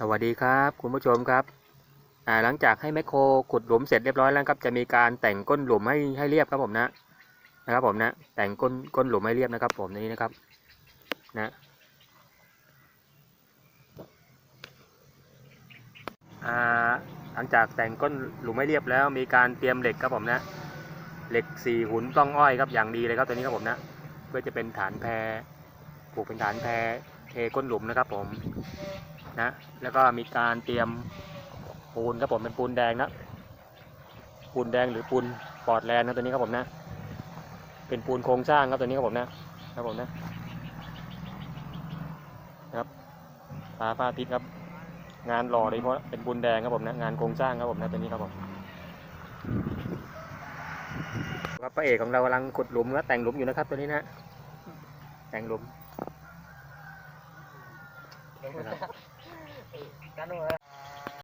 สวัสดีครับคุณผู้ชมครับหลังจากให้แมคโครขุดหลุมเสร็จเรียบร้อยแล้วครับ จะมีการแต่งก้นหลุมให้ให้เรียบครับผมนะนะครับผมนะแต่งก้นก้นหลุมให้เรียบนะครับ ผมนี่นะครับนะหลังจากแต่งก้นหลุมให้เรียบแล้ว มีการเตรียมเหล็กครับผมนะเหล็กสี่หุ่นต้องอ้อยครับอย่างดีเลยครับตัวนี้ครับผมนะเพื่อจะเป็นฐานแพรปลูกเป็นฐานแพรเทก้นหลุมนะครับผม นะแล้วก็มีการเตรียมปูนครับผมเป็นปูนแดงนะปูนแดงหรือปูนปอดแลนด์นะตัวนี้ครับผมนะ เป็นปูนโครงสร้างครับตัวนี้ครับผมนะครับผมนะครับตาฟ้าทิศครับ งานหล่อเลยเพราะเป็นปูนแดงครับผมนะ งานโครงสร้างครับผมนะตัวนี้ครับผมครับพระเอกของเรากำลังขุดหลุมและแต่งหลุมอยู่นะครับตัวนี้นะแต่งหลุม นะครับ